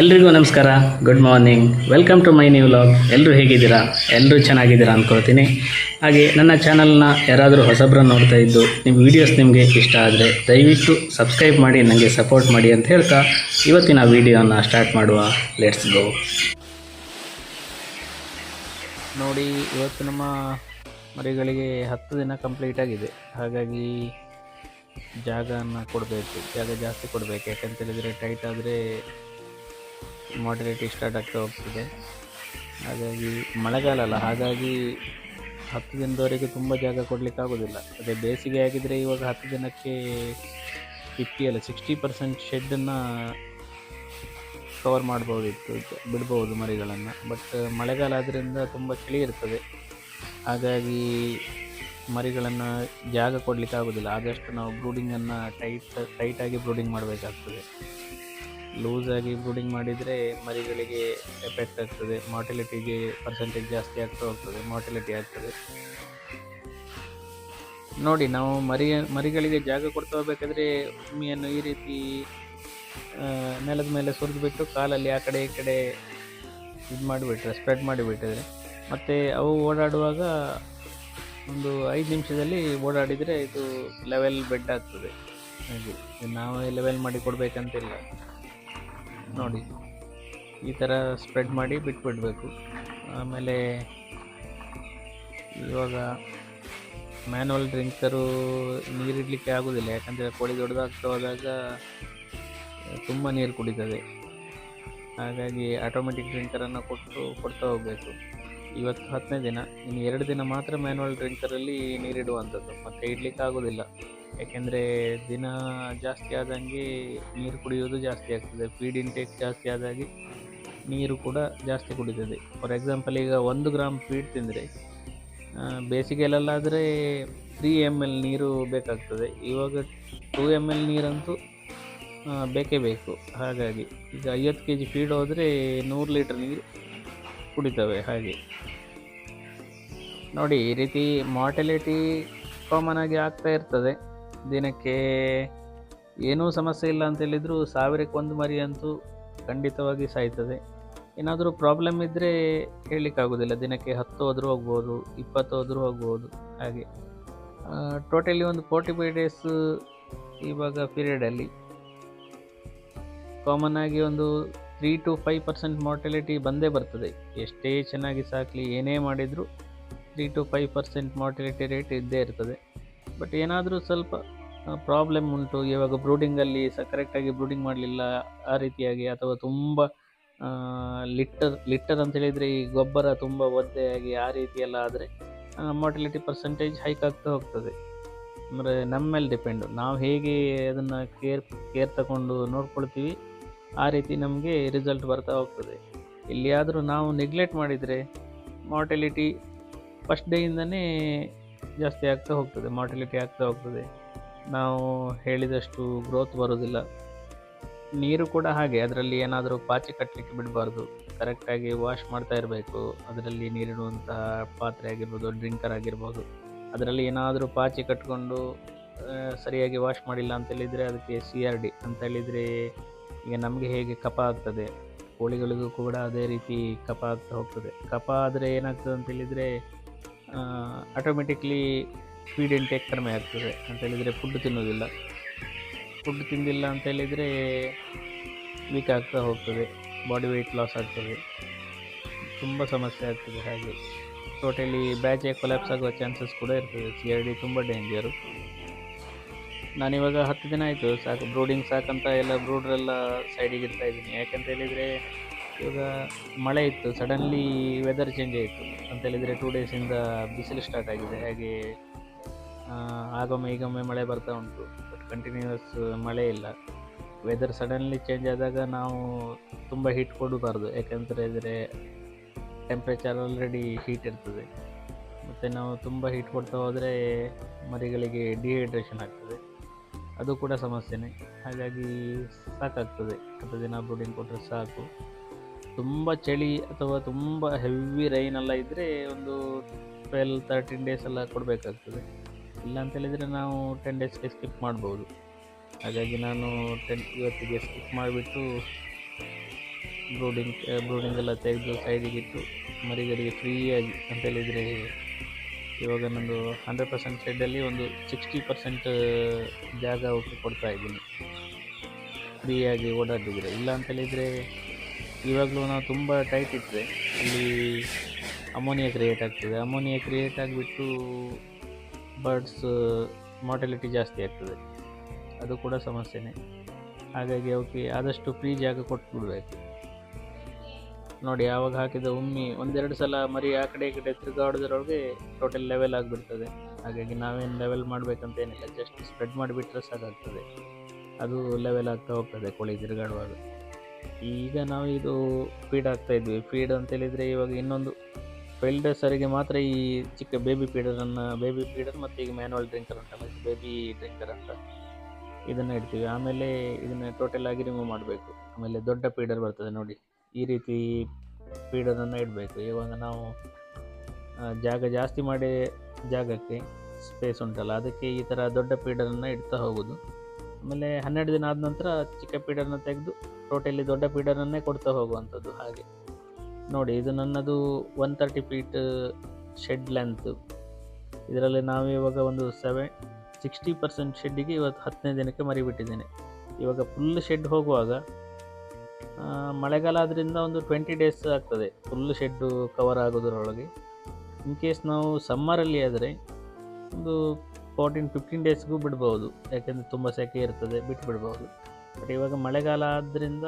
ಎಲ್ರಿಗೂ ನಮಸ್ಕಾರ. Good morning welcome to my new vlog ಎಲ್ಲರೂ ಹೇಗಿದ್ದೀರಾ? ಎಲ್ಲರೂ ಚೆನ್ನಾಗಿದ್ದೀರಾ ಅಂದ್ಕೊಳ್ತೀನಿ ಹಾಗೆ ನನ್ನ ಚಾನಲ್ನ ಯಾರಾದರೂ ಹೊಸಬ್ರನ್ನ ನೋಡ್ತಾ ಇದ್ದು, ನಿಮ್ಮ ವೀಡಿಯೋಸ್ ನಿಮಗೆ ಇಷ್ಟ ಆದರೆ ದಯವಿಟ್ಟು ಸಬ್ಸ್ಕ್ರೈಬ್ ಮಾಡಿ ನನಗೆ ಸಪೋರ್ಟ್ ಮಾಡಿ ಅಂತ ಹೇಳ್ತಾ ಇವತ್ತಿನ ವೀಡಿಯೋನ ಸ್ಟಾರ್ಟ್ ಮಾಡುವ. ಲೆಟ್ಸ್ ಗೋ ನೋಡಿ, ಇವತ್ತು ನಮ್ಮ ಮರಿಗಳಿಗೆ ಹತ್ತು ದಿನ ಕಂಪ್ಲೀಟ್ ಆಗಿದೆ. ಹಾಗಾಗಿ ಜಾಗನ ಕೊಡಬೇಕು, ಜಾಗ ಜಾಸ್ತಿ ಕೊಡಬೇಕು. ಯಾಕಂತ ಹೇಳಿದರೆ ಟೈಟ್ ಆದರೆ ಮಾರ್ಟಿಲಿಟಿ ಸ್ಟಾರ್ಟ್ ಆಗ್ತಾ ಹೋಗ್ತಿದೆ. ಹಾಗಾಗಿ ಮಳೆಗಾಲ ಅಲ್ಲ ಹಾಗಾಗಿ ಹತ್ತು ದಿನದವರೆಗೆ ತುಂಬ ಜಾಗ ಕೊಡಲಿಕ್ಕೆ ಆಗೋದಿಲ್ಲ. ಅದೇ ಬೇಸಿಗೆ ಆಗಿದ್ದರೆ ಇವಾಗ ಹತ್ತು ದಿನಕ್ಕೆ ಫಿಫ್ಟಿ ಅಲ್ಲ ಸಿಕ್ಸ್ಟಿ ಪರ್ಸೆಂಟ್ ಶೆಡ್ಡನ್ನು ಕವರ್ ಮಾಡ್ಬೋದಿತ್ತು, ಬಿಡ್ಬೋದು ಮರಿಗಳನ್ನು. ಬಟ್ ಮಳೆಗಾಲ ಆದ್ದರಿಂದ ತುಂಬ ಚಳಿ ಇರ್ತದೆ. ಹಾಗಾಗಿ ಮರಿಗಳನ್ನು ಜಾಗ ಕೊಡಲಿಕ್ಕೆ ಆಗೋದಿಲ್ಲ. ಆದಷ್ಟು ನಾವು ಬ್ರೂಡಿಂಗನ್ನು ಟೈಟ್ ಟೈಟಾಗಿ ಬ್ರೂಡಿಂಗ್ ಮಾಡಬೇಕಾಗ್ತದೆ. ಲೂಸಾಗಿ ಬ್ರೂಡಿಂಗ್ ಮಾಡಿದರೆ ಮರಿಗಳಿಗೆ ಎಫೆಕ್ಟ್ ಆಗ್ತದೆ. ಮಾರ್ಟಿಲಿಟಿಗೆ ಪರ್ಸೆಂಟೇಜ್ ಜಾಸ್ತಿ ಆಗ್ತಾ ಹೋಗ್ತದೆ. ಮಾರ್ಟಿಲಿಟಿ ಆಗ್ತದೆ. ನೋಡಿ, ನಾವು ಮರಿ, ಮರಿಗಳಿಗೆ ಜಾಗ ಕೊಡ್ತಾ ಹೋಗ್ಬೇಕಾದ್ರೆ ಭೂಮಿಯನ್ನು ಈ ರೀತಿ ನೆಲದ ಮೇಲೆ ಸುರಿದುಬಿಟ್ಟು ಕಾಲಲ್ಲಿ ಆ ಕಡೆ ಈ ಕಡೆ ಇದು ಮಾಡಿಬಿಟ್ರೆ ಸ್ಪ್ರೆಡ್ ಮಾಡಿಬಿಟ್ಟಿದ್ರೆ ಮತ್ತು ಅವು ಓಡಾಡುವಾಗ ಒಂದು ಐದು ನಿಮಿಷದಲ್ಲಿ ಓಡಾಡಿದರೆ ಇದು ಲೆವೆಲ್ ಬೆಡ್ ಆಗ್ತದೆ. ಹಾಗೆ ನಾವೇ ಲೆವೆಲ್ ಮಾಡಿ ಕೊಡಬೇಕಂತಿಲ್ಲ. ನೋಡಿ. ಈ ಥರ ಸ್ಪ್ರೆಡ್ ಮಾಡಿ ಬಿಟ್ಬಿಡಬೇಕು. ಆಮೇಲೆ ಇವಾಗ ಮ್ಯಾನುವಲ್ ಡ್ರಿಂಕರು ನೀರಿಡಲಿಕ್ಕೆ ಆಗೋದಿಲ್ಲ. ಯಾಕಂದರೆ ಕೋಳಿ ದೊಡ್ಡದಾಗ್ತಾ ಹೋದಾಗ ತುಂಬ ನೀರು ಕುಡಿತದೆ. ಹಾಗಾಗಿ ಆಟೋಮೆಟಿಕ್ ಡ್ರಿಂಕರನ್ನು ಕೊಟ್ಟು ಕೊಡ್ತಾ ಹೋಗಬೇಕು. ಇವತ್ತು ಹತ್ತನೇ ದಿನ. ಇನ್ನು ಎರಡು ದಿನ ಮಾತ್ರ ಮ್ಯಾನುವಲ್ ಡ್ರಿಂಕರಲ್ಲಿ ನೀರಿಡುವಂಥದ್ದು ಮತ್ತು ಇಡ್ಲಿಕ್ಕೆ ಆಗೋದಿಲ್ಲ. ಯಾಕೆಂದರೆ ದಿನ ಜಾಸ್ತಿ ಆದಂಗೆ ನೀರು ಕುಡಿಯೋದು ಜಾಸ್ತಿ ಆಗ್ತದೆ. ಫೀಡ್ ಇಂಟೇಕ್ ಜಾಸ್ತಿ ಆದಾಗೆ ನೀರು ಕೂಡ ಜಾಸ್ತಿ ಕುಡಿತದೆ. ಫಾರ್ ಎಕ್ಸಾಂಪಲ್ ಈಗ ಒಂದು ಗ್ರಾಮ್ ಫೀಡ್ ತಿಂದರೆ ಬೇಸಿಗೆಯಲ್ಲಾದರೆ ತ್ರೀ ಎಂ ಎಲ್ ನೀರು ಬೇಕಾಗ್ತದೆ. ಇವಾಗ ಟೂ ಎಂ ಎಲ್ ನೀರಂತೂ ಬೇಕೇ ಬೇಕು. ಹಾಗಾಗಿ ಈಗ ಐವತ್ತು ಕೆ ಜಿ ಫೀಡ್ ಹೋದರೆ ನೂರು ಲೀಟ್ರ್ ನೀರು ಕುಡಿತವೆ ಹಾಗೆ. ನೋಡಿ, ಈ ರೀತಿ ಮಾರ್ಟಿಲಿಟಿ ಕಾಮನ್ ಆಗಿ ಆಗ್ತಾ ಇರ್ತದೆ. ದಿನಕ್ಕೆ ಏನೂ ಸಮಸ್ಯೆ ಇಲ್ಲ ಅಂತ ಹೇಳಿದ್ರು, ಸಾವಿರಕ್ಕೆ ಒಂದು ಮರಿ ಅಂತೂ ಖಂಡಿತವಾಗಿ ಸಾಯ್ತದೆ. ಏನಾದರೂ ಪ್ರಾಬ್ಲಮ್ ಇದ್ದರೆ ಹೇಳಲಿಕ್ಕಾಗೋದಿಲ್ಲ. ದಿನಕ್ಕೆ ಹತ್ತು ಹೋದರೂ ಹೋಗ್ಬೋದು, ಇಪ್ಪತ್ತು ಹೋದರೂ ಹೋಗ್ಬೋದು, ಹಾಗೆ. ಟೋಟಲಿ ಒಂದು ಫೋರ್ಟಿ ಫೈವ್ ಡೇಸ್ ಇವಾಗ ಪೀರಿಯಡಲ್ಲಿ ಕಾಮನ್ ಆಗಿ ಒಂದು three to five percent mortality ಬಂದೇ ಬರ್ತದೆ. ಎಷ್ಟೇ ಚೆನ್ನಾಗಿ ಸಾಕಲಿ, ಏನೇ ಮಾಡಿದರೂ three to five percent mortality rate ಇದ್ದೇ ಇರ್ತದೆ. ಬಟ್ ಏನಾದರೂ ಸ್ವಲ್ಪ ಪ್ರಾಬ್ಲಮ್ ಉಂಟು. ಇವಾಗ ಬ್ರೂಡಿಂಗಲ್ಲಿ ಸ ಕರೆಕ್ಟಾಗಿ ಬ್ರೂಡಿಂಗ್ ಮಾಡಲಿಲ್ಲ ಆ ರೀತಿಯಾಗಿ ಅಥವಾ ತುಂಬ ಲಿಟ್ಟರ್ ಲಿಟ್ಟರ್ ಅಂತ ಹೇಳಿದರೆ ಈ ಗೊಬ್ಬರ ತುಂಬ ಒದ್ದೆಯಾಗಿ ಆ ರೀತಿಯೆಲ್ಲ ಆದರೆ ಮಾರ್ಟಿಲಿಟಿ ಪರ್ಸೆಂಟೇಜ್ ಹೈಕ್ ಆಗ್ತಾ ಹೋಗ್ತದೆ. ಅಂದರೆ ನಮ್ಮ ಮೇಲೆ ಡಿಪೆಂಡು ನಾವು ಹೇಗೆ ಅದನ್ನು ಕೇರ್ ಕೇರ್ ತಗೊಂಡು ನೋಡ್ಕೊಳ್ತೀವಿ, ಆ ರೀತಿ ನಮಗೆ ರಿಸಲ್ಟ್ ಬರ್ತಾ ಹೋಗ್ತದೆ. ಎಲ್ಲಿಯಾದರೂ ನಾವು ನೆಗ್ಲೆಕ್ಟ್ ಮಾಡಿದರೆ ಮಾರ್ಟಿಲಿಟಿ ಫಸ್ಟ್ ಡೇಯಿಂದನೇ ಜಾಸ್ತಿ ಆಗ್ತಾ ಹೋಗ್ತದೆ ಮಾರ್ಟಿಲಿಟಿ ಆಗ್ತಾ ಹೋಗ್ತದೆ. ನಾವು ಹೇಳಿದಷ್ಟು ಗ್ರೋತ್ ಬರೋದಿಲ್ಲ ನೀರು ಕೂಡ ಹಾಗೆ, ಅದರಲ್ಲಿ ಏನಾದರೂ ಪಾಚಿ ಕಟ್ಟಲಿಕ್ಕೆ ಬಿಡಬಾರ್ದು. ಕರೆಕ್ಟಾಗಿ ವಾಶ್ ಮಾಡ್ತಾ ಇರಬೇಕು. ಅದರಲ್ಲಿ ನೀರಿಡುವಂತಹ ಪಾತ್ರೆ ಆಗಿರ್ಬೋದು ಡ್ರಿಂಕರ್ ಆಗಿರ್ಬೋದು. ಅದರಲ್ಲಿ ಏನಾದರೂ ಪಾಚಿ ಕಟ್ಕೊಂಡು ಸರಿಯಾಗಿ ವಾಶ್ ಮಾಡಿಲ್ಲ ಅಂತ ಹೇಳಿದರೆ ಅದಕ್ಕೆ ಸಿ ಆರ್ ಡಿ ಅಂತ ಹೇಳಿದರೆ ಈಗ ನಮಗೆ ಹೇಗೆ ಕಪ ಆಗ್ತದೆ? ಕೋಳಿಗಳಿಗೂ ಕೂಡ ಅದೇ ರೀತಿ ಕಪ ಆಗ್ತಾ ಹೋಗ್ತದೆ. ಕಪ ಆದರೆ ಏನಾಗ್ತದೆ ಅಂತ ಹೇಳಿದರೆ ಆಟೋಮೆಟಿಕ್ಲಿ ಫೀಡ್ ಇಂಟೇಕ್ ಕಡಿಮೆ ಆಗ್ತದೆ ಅಂತ ಹೇಳಿದರೆ ಫುಡ್ ತಿನ್ನೋದಿಲ್ಲ ಫುಡ್ ತಿಂದಿಲ್ಲ ಅಂತ ಹೇಳಿದರೆ ವೀಕ್ ಆಗ್ತಾ ಹೋಗ್ತದೆ ಬಾಡಿ ವೆಯ್ಟ್ ಲಾಸ್ ಆಗ್ತದೆ. ತುಂಬ ಸಮಸ್ಯೆ ಆಗ್ತದೆ ಹಾಗೆ. ಟೋಟಲಿ ಬ್ಯಾಚೆ ಕೊಲ್ಯಾಪ್ಸ್ ಆಗುವ ಚಾನ್ಸಸ್ ಕೂಡ ಇರ್ತದೆ. ಸಿ ಆರ್ ಡಿ ತುಂಬ ಡೇಂಜರು ನಾನಿವಾಗ ಹತ್ತು ದಿನ ಆಯಿತು, ಸಾಕು ಬ್ರೂಡಿಂಗ್ ಸಾಕಂತ ಎಲ್ಲ ಬ್ರೂಡ್ರೆಲ್ಲ ಸೈಡಿಗೆ ಇಡ್ತಾ ಇದ್ದೀನಿ. ಯಾಕಂತ ಹೇಳಿದರೆ ಇವಾಗ ಮಳೆ ಇತ್ತು ಸಡನ್ಲಿ ವೆದರ್ ಚೇಂಜ್ ಆಯಿತು. ಅಂತ ಹೇಳಿದರೆ ಟೂ ಡೇಸಿಂದ ಬಿಸಿಲು ಸ್ಟಾರ್ಟ್ ಆಗಿದೆ. ಹಾಗೆ ಆಗೊಮ್ಮೆ ಈಗೊಮ್ಮೆ ಮಳೆ ಬರ್ತಾ ಉಂಟು. ಬಟ್ ಕಂಟಿನ್ಯೂಸ್ ಮಳೆ ಇಲ್ಲ. ವೆದರ್ ಸಡನ್ಲಿ ಚೇಂಜ್ ಆದಾಗ ನಾವು ತುಂಬ ಹೀಟ್ ಕೊಡಬಾರ್ದು. ಯಾಕಂತ ಇದ್ರೆ ಟೆಂಪ್ರೇಚರ್ ಆಲ್ರೆಡಿ ಹೀಟ್ ಇರ್ತದೆ. ಮತ್ತು ನಾವು ತುಂಬ ಹೀಟ್ ಕೊಡ್ತಾ ಹೋದರೆ ಮರಿಗಳಿಗೆ ಡಿಹೈಡ್ರೇಷನ್ ಆಗ್ತದೆ. ಅದು ಕೂಡ ಸಮಸ್ಯೆನೇ. ಹಾಗಾಗಿ ಸಾಕಾಗ್ತದೆ. ದಿನ ಬ್ರೂಡಿಂಗ್ ಕೊಟ್ಟರೆ ಸಾಕು. ತುಂಬ ಚಳಿ ಅಥವಾ ತುಂಬ ಹೆವಿ ರೈನ್ ಎಲ್ಲ ಇದ್ದರೆ ಒಂದು ಟ್ವೆಲ್ ತರ್ಟೀನ್ ಡೇಸ್ ಎಲ್ಲ ಕೊಡಬೇಕಾಗ್ತದೆ. ಇಲ್ಲ ಅಂತ ಹೇಳಿದರೆ ನಾವು ಟೆನ್ ಡೇಸ್ಗೆ ಸ್ಕಿಪ್ ಮಾಡ್ಬೋದು. ಹಾಗಾಗಿ ನಾನು ಟೆನ್ ಇವತ್ತಿಗೆ ಸ್ಕಿಪ್ ಮಾಡಿಬಿಟ್ಟು ಬ್ರೂಡಿಂಗ್ ಬ್ರೂಡಿಂಗ್ ಎಲ್ಲ ತೆಗೆದು ಸೈಡಿಗಿಟ್ಟು ಮರಿಗಳಿಗೆ ಫ್ರೀಯಾಗಿ ಅಂತ ಹೇಳಿದರೆ ಇವಾಗ ನಂದು ಹಂಡ್ರೆಡ್ ಪರ್ಸೆಂಟ್ ಶೆಡ್ಡಲ್ಲಿ ಒಂದು ಸಿಕ್ಸ್ಟಿ ಪರ್ಸೆಂಟ್ ಜಾಗ ಕೊಡ್ತಾ ಇದ್ದೀನಿ. ಫ್ರೀಯಾಗಿ ಓಡಾಡಿದರೆ. ಇಲ್ಲ ಅಂತ ಹೇಳಿದರೆ ಇವಾಗಲೂ ನಾವು ತುಂಬ ಟೈಟ್ ಇಟ್ಟರೆ ಅಲ್ಲಿ ಅಮೋನಿಯಾ ಕ್ರಿಯೇಟ್ ಆಗ್ತದೆ. ಅಮೋನಿಯಾ ಕ್ರಿಯೇಟ್ ಆಗಿಬಿಟ್ಟು ಬರ್ಡ್ಸ್ ಮಾರ್ಟಲಿಟಿ ಜಾಸ್ತಿ ಆಗ್ತದೆ. ಅದು ಕೂಡ ಸಮಸ್ಯೆನೇ. ಹಾಗಾಗಿ ಅವಕ್ಕೆ ಆದಷ್ಟು ಫ್ರೀ ಜಾಗ ಕೊಟ್ಬಿಡ್ಬೇಕು. ನೋಡಿ ಯಾವಾಗ ಹಾಕಿದ ಉಮ್ಮಿ ಒಂದೆರಡು ಸಲ ಮರಿ ಆ ಕಡೆ ಈ ಕಡೆ ತಿರುಗಾಡೋದ್ರೊಳಗೆ ಟೋಟಲ್ ಲೆವೆಲ್ ಆಗಿಬಿಡ್ತದೆ. ಹಾಗಾಗಿ ನಾವೇನು ಲೆವೆಲ್ ಮಾಡಬೇಕಂತೇನಿಲ್ಲ ಜಸ್ಟ್ ಸ್ಪ್ರೆಡ್ ಮಾಡಿಬಿಟ್ರೆ ಸಾಕಾಗ್ತದೆ. ಅದು ಲೆವೆಲ್ ಆಗ್ತಾ ಹೋಗ್ತದೆ ಕೋಳಿ ತಿರುಗಾಡುವಾಗ. ಈಗ ನಾವು ಇದು ಫೀಡ್ ಆಗ್ತಾ ಇದ್ವಿ. ಫೀಡ್ ಅಂತ ಹೇಳಿದರೆ ಇವಾಗ ಇನ್ನೊಂದು ಫೆಲ್ಡರ್ಸರಿಗೆ ಮಾತ್ರ ಈ ಚಿಕ್ಕ ಬೇಬಿ ಫೀಡರನ್ನು ಬೇಬಿ ಫೀಡರ್ ಮತ್ತು ಈಗ ಮ್ಯಾನುವಲ್ ಡ್ರಿಂಕರ್ ಉಂಟಲ್ಲ ಬೇಬಿ ಡ್ರಿಂಕರ್ ಅಂತ ಇದನ್ನು ಇಡ್ತೀವಿ. ಆಮೇಲೆ ಇದನ್ನು ಟೋಟಲ್ ಆಗಿ ರಿಮೂವ್ ಮಾಡಬೇಕು. ಆಮೇಲೆ ದೊಡ್ಡ ಫೀಡರ್ ಬರ್ತದೆ ನೋಡಿ. ಈ ರೀತಿ ಫೀಡರನ್ನು ಇಡಬೇಕು. ಇವಾಗ ನಾವು ಜಾಗ ಜಾಸ್ತಿ ಮಾಡಿ ಜಾಗಕ್ಕೆ ಸ್ಪೇಸ್ ಉಂಟಲ್ಲ, ಅದಕ್ಕೆ ಈ ಥರ ದೊಡ್ಡ ಫೀಡರನ್ನು ಇಡ್ತಾ ಹೋಗೋದು. ಆಮೇಲೆ ಹನ್ನೆರಡು ದಿನ ಆದ ನಂತರ ಚಿಕ್ಕ ಪೀಡರ್ನ ತೆಗೆದು ಟೋಟಲಿ ದೊಡ್ಡ ಪೀಡರನ್ನೇ ಕೊಡ್ತಾ ಹೋಗುವಂಥದ್ದು ಹಾಗೆ. ನೋಡಿ, ಇದು ನನ್ನದು one thirty feet shed length ಇದರಲ್ಲಿ ನಾವು ಇವಾಗ ಒಂದು ಸೆವೆನ್ ಸಿಕ್ಸ್ಟಿ ಪರ್ಸೆಂಟ್ ಶೆಡ್ಡಿಗೆ ಇವತ್ತು ಹತ್ತನೇ ದಿನಕ್ಕೆ ಮರಿಬಿಟ್ಟಿದ್ದೇನೆ. ಇವಾಗ ಫುಲ್ ಶೆಡ್ ಹೋಗುವಾಗ ಮಳೆಗಾಲ ಆದ್ದರಿಂದ ಒಂದು ಟ್ವೆಂಟಿ ಡೇಸ್ ಆಗ್ತದೆ ಫುಲ್ ಶೆಡ್ಡು ಕವರ್ ಆಗೋದ್ರೊಳಗೆ. ಇನ್ ಕೇಸ್ ನಾವು ಸಮ್ಮರಲ್ಲಿ ಆದರೆ, ಒಂದು ಫೋರ್ಟೀನ್ ಫಿಫ್ಟೀನ್ ಡೇಸ್ಗೂ ಬಿಡ್ಬೋದು. ಯಾಕೆಂದರೆ ತುಂಬ ಸೆಕೆ ಇರ್ತದೆ ಬಿಟ್ಟು ಬಿಡ್ಬೋದು ಬಟ್ ಇವಾಗ ಮಳೆಗಾಲ ಆದ್ದರಿಂದ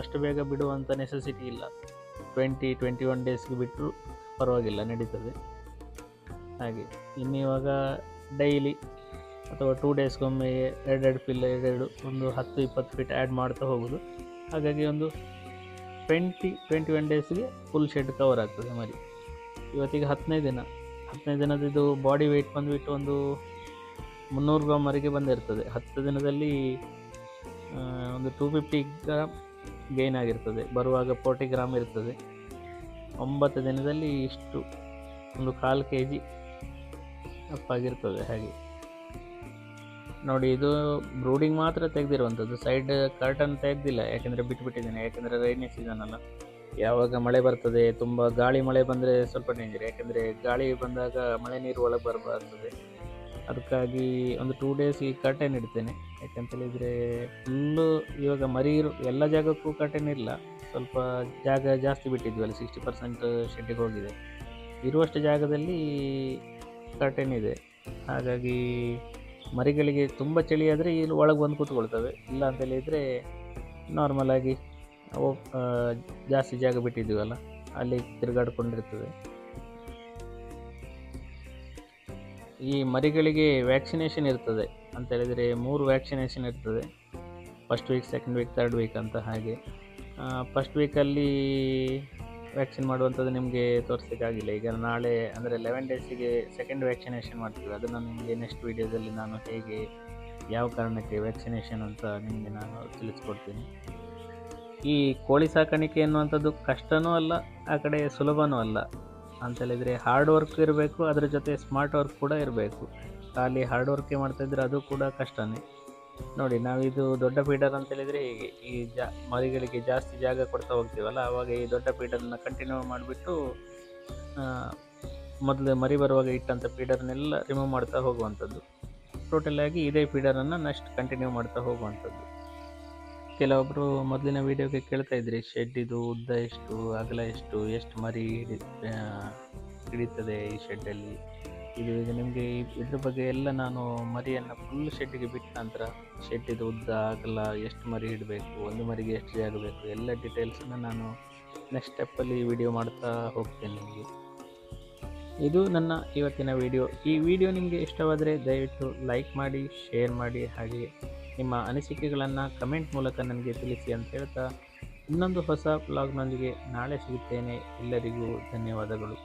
ಅಷ್ಟು ಬೇಗ ಬಿಡುವಂಥ ನೆಸೆಸಿಟಿ ಇಲ್ಲ. ಟ್ವೆಂಟಿ ಟ್ವೆಂಟಿ ಒನ್ ಡೇಸ್ಗೆ ಬಿಟ್ಟರು ಪರವಾಗಿಲ್ಲ, ನಡೀತದೆ. ಹಾಗೆ, ಇನ್ನು ಇವಾಗ ಡೈಲಿ ಅಥವಾ ಟೂ ಡೇಸ್ಗೊಮ್ಮೆ ಎರಡೆರಡು ಪಿಲ್ ಎರಡೆರಡು ಒಂದು ಹತ್ತು, ಇಪ್ಪತ್ತು ಫೀಟ್ ಆ್ಯಡ್ ಮಾಡ್ತಾ ಹೋಗೋದು. ಹಾಗಾಗಿ ಒಂದು ಟ್ವೆಂಟಿ ಟ್ವೆಂಟಿ ಒನ್ ಡೇಸ್ಗೆ ಫುಲ್ ಶೆಡ್ ಕವರ್ ಆಗ್ತದೆ ಮರಿ. ಇವತ್ತಿಗೆ ಹತ್ತನೇ ದಿನ. ಹತ್ತನೇ ದಿನದ ಬಾಡಿ ವೆಯ್ಟ್ ಬಂದುಬಿಟ್ಟು ಒಂದು ಮುನ್ನೂರು ಗ್ರಾಮ್ ವರೆಗೆ ಬಂದಿರ್ತದೆ. ಹತ್ತು ದಿನದಲ್ಲಿ ಒಂದು ಟೂ ಫಿಫ್ಟಿ ಗ್ರಾಮ್ ಗೇನ್ ಆಗಿರ್ತದೆ. ಬರುವಾಗ ಫೋರ್ಟಿ ಗ್ರಾಮ್ ಇರ್ತದೆ. ಒಂಬತ್ತು ದಿನದಲ್ಲಿ ಇಷ್ಟು, ಒಂದು ಕಾಲು ಕೆ ಜಿ ಅಪ್ಪಾಗಿರ್ತದೆ ಹಾಗೆ. ನೋಡಿ, ಇದು ಬ್ರೂಡಿಂಗ್ ಮಾತ್ರ ತೆಗೆದಿರುವಂಥದ್ದು. ಸೈಡ್ ಕರ್ಟನ್ ತೆಗೆದಿಲ್ಲ, ಯಾಕೆಂದರೆ ಬಿಟ್ಟುಬಿಟ್ಟಿದ್ದೇನೆ ಯಾಕೆಂದರೆ ರೈನಿ ಸೀಸನ್ ಅಲ್ಲ ಯಾವಾಗ ಮಳೆ ಬರ್ತದೆ, ತುಂಬ ಗಾಳಿ ಮಳೆ ಬಂದರೆ ಸ್ವಲ್ಪ ಡೇಂಜರ್ ಯಾಕೆಂದರೆ ಗಾಳಿ ಬಂದಾಗ ಮಳೆ ನೀರು ಒಳಗೆ ಬರಬಾರ್ತದೆ ಅದಕ್ಕಾಗಿ ಒಂದು ಟೂ ಡೇಸ್ ಈ ಕರ್ಟನ್ ಇಡ್ತೇನೆ. ಯಾಕಂತೇಳಿದರೆ ಫುಲ್ಲು ಇವಾಗ ಮರಿ ಎಲ್ಲ ಜಾಗಕ್ಕೂ ಕರ್ಟನ್ ಇಲ್ಲ. ಸ್ವಲ್ಪ ಜಾಗ ಜಾಸ್ತಿ ಬಿಟ್ಟಿದ್ವಲ್ಲ ಸಿಕ್ಸ್ಟಿ ಪರ್ಸೆಂಟ್ ಶೆಡ್ಡಿಗೆ ಹೋಗಿದೆ. ಇರುವಷ್ಟು ಜಾಗದಲ್ಲಿ ಕರ್ಟನ್ ಇದೆ. ಹಾಗಾಗಿ ಮರಿಗಳಿಗೆ ತುಂಬ ಚಳಿ ಆದರೆ ಇಲ್ಲಿ ಒಳಗೆ ಬಂದು ಕೂತ್ಕೊಳ್ತವೆ. ಇಲ್ಲ ಅಂತೇಳಿದರೆ ನಾರ್ಮಲಾಗಿ ಅವು ಜಾಸ್ತಿ ಜಾಗ ಬಿಟ್ಟಿದ್ದೀವಲ್ಲ ಅಲ್ಲಿ ತಿರುಗಾಡ್ಕೊಂಡಿರ್ತದೆ. ಈ ಮರಿಗಳಿಗೆ ವ್ಯಾಕ್ಸಿನೇಷನ್ ಇರ್ತದೆ ಅಂತ ಹೇಳಿದರೆ ಮೂರು ವ್ಯಾಕ್ಸಿನೇಷನ್ ಇರ್ತದೆ. First week second week third week ಅಂತ ಹಾಗೆ. ಫಸ್ಟ್ ವೀಕಲ್ಲಿ ವ್ಯಾಕ್ಸಿನ್ ಮಾಡುವಂಥದ್ದು ನಿಮಗೆ ತೋರಿಸಲಿಕ್ಕಾಗಿಲ್ಲ ಈಗ ನಾಳೆ ಅಂದರೆ ಲೆವೆನ್ ಡೇಸಿಗೆ ಸೆಕೆಂಡ್ ವ್ಯಾಕ್ಸಿನೇಷನ್ ಮಾಡ್ತೀವಿ. ಅದನ್ನು ನಿಮಗೆ ನೆಕ್ಸ್ಟ್ ವೀಡಿಯೋದಲ್ಲಿ ನಾನು ಹೇಗೆ, ಯಾವ ಕಾರಣಕ್ಕೆ ವ್ಯಾಕ್ಸಿನೇಷನ್ ಅಂತ ನಿಮಗೆ ನಾನು ತಿಳಿಸ್ಕೊಡ್ತೀನಿ. ಈ ಕೋಳಿ ಸಾಕಾಣಿಕೆ ಅನ್ನುವಂಥದ್ದು ಕಷ್ಟವೂ ಅಲ್ಲ, ಆ ಕಡೆ ಸುಲಭವೂ ಅಲ್ಲ. ಅಂತ ಹೇಳಿದರೆ ಹಾರ್ಡ್ ವರ್ಕ್ ಇರಬೇಕು, ಅದ್ರ ಜೊತೆ ಸ್ಮಾರ್ಟ್ ವರ್ಕ್ ಕೂಡ ಇರಬೇಕು. ಖಾಲಿ ಹಾರ್ಡ್ ವರ್ಕೇ ಮಾಡ್ತಾಯಿದ್ರೆ ಅದು ಕೂಡ ಕಷ್ಟನೇ. ನೋಡಿ ನಾವಿದು ದೊಡ್ಡ ಫೀಡರ್ ಅಂತ ಹೇಳಿದರೆ ಹೀಗೆ, ಈ ಜಾ, ಮರಿಗಳಿಗೆ ಜಾಸ್ತಿ ಜಾಗ ಕೊಡ್ತಾ ಹೋಗ್ತೀವಲ್ಲ, ಆವಾಗ ಈ ದೊಡ್ಡ ಫೀಡರ್ನ ಕಂಟಿನ್ಯೂ ಮಾಡಿಬಿಟ್ಟು ಮೊದಲು ಮರಿ ಬರುವಾಗ ಇಟ್ಟಂಥ ಫೀಡರ್ನೆಲ್ಲ ರಿಮೂವ್ ಮಾಡ್ತಾ ಹೋಗುವಂಥದ್ದು. ಟೋಟಲ್ ಆಗಿ ಇದೇ ಫೀಡರನ್ನು ನೆಕ್ಸ್ಟ್ ಕಂಟಿನ್ಯೂ ಮಾಡ್ತಾ ಹೋಗುವಂಥದ್ದು. ಕೆಲವೊಬ್ಬರು ಮೊದಲಿನ ವೀಡಿಯೋಗೆ ಕೇಳ್ತಾ ಇದ್ರಿ ಶೆಡ್ ಇದು ಉದ್ದ ಎಷ್ಟು, ಅಗಲ ಎಷ್ಟು ಎಷ್ಟು ಮರಿ ಹಿಡಿ ಹಿಡಿತದೆ ಈ ಶೆಡ್ಡಲ್ಲಿ? ಇದು ಈಗ ನಿಮಗೆ ಇದ್ರ ಬಗ್ಗೆ ಎಲ್ಲ ನಾನು ಮರಿಯನ್ನು ಫುಲ್ ಶೆಡ್ಡಿಗೆ ಬಿಟ್ಟ ನಂತರ ಶೆಡ್ ಇದು ಉದ್ದ, ಅಗಲ ಎಷ್ಟು ಮರಿ ಇಡಬೇಕು ಒಂದು ಮರಿಗೆ ಎಷ್ಟು ಜಾಗ ಬೇಕು ಎಲ್ಲ ಡೀಟೇಲ್ಸನ್ನು ನಾನು ನೆಕ್ಸ್ಟ್ ಸ್ಟೆಪ್ಪಲ್ಲಿ ವಿಡಿಯೋ ಮಾಡ್ತಾ ಹೋಗ್ತೇನೆ ನಿಮಗೆ. ಇದು ನನ್ನ ಇವತ್ತಿನ ವಿಡಿಯೋ ಈ ವಿಡಿಯೋ ನಿಮಗೆ ಇಷ್ಟವಾದರೆ ದಯವಿಟ್ಟು ಲೈಕ್ ಮಾಡಿ ಶೇರ್ ಮಾಡಿ ಹಾಗೆ ನಿಮ್ಮ ಅನಿಸಿಕೆಗಳನ್ನು ಕಮೆಂಟ್ ಮೂಲಕ ನನಗೆ ತಿಳಿಸಿ ಅಂತ ಹೇಳ್ತಾ ಇನ್ನೊಂದು ಹೊಸ ಬ್ಲಾಗ್ನೊಂದಿಗೆ ನಾಳೆ ಸಿಗುತ್ತೇನೆ. ಎಲ್ಲರಿಗೂ ಧನ್ಯವಾದಗಳು.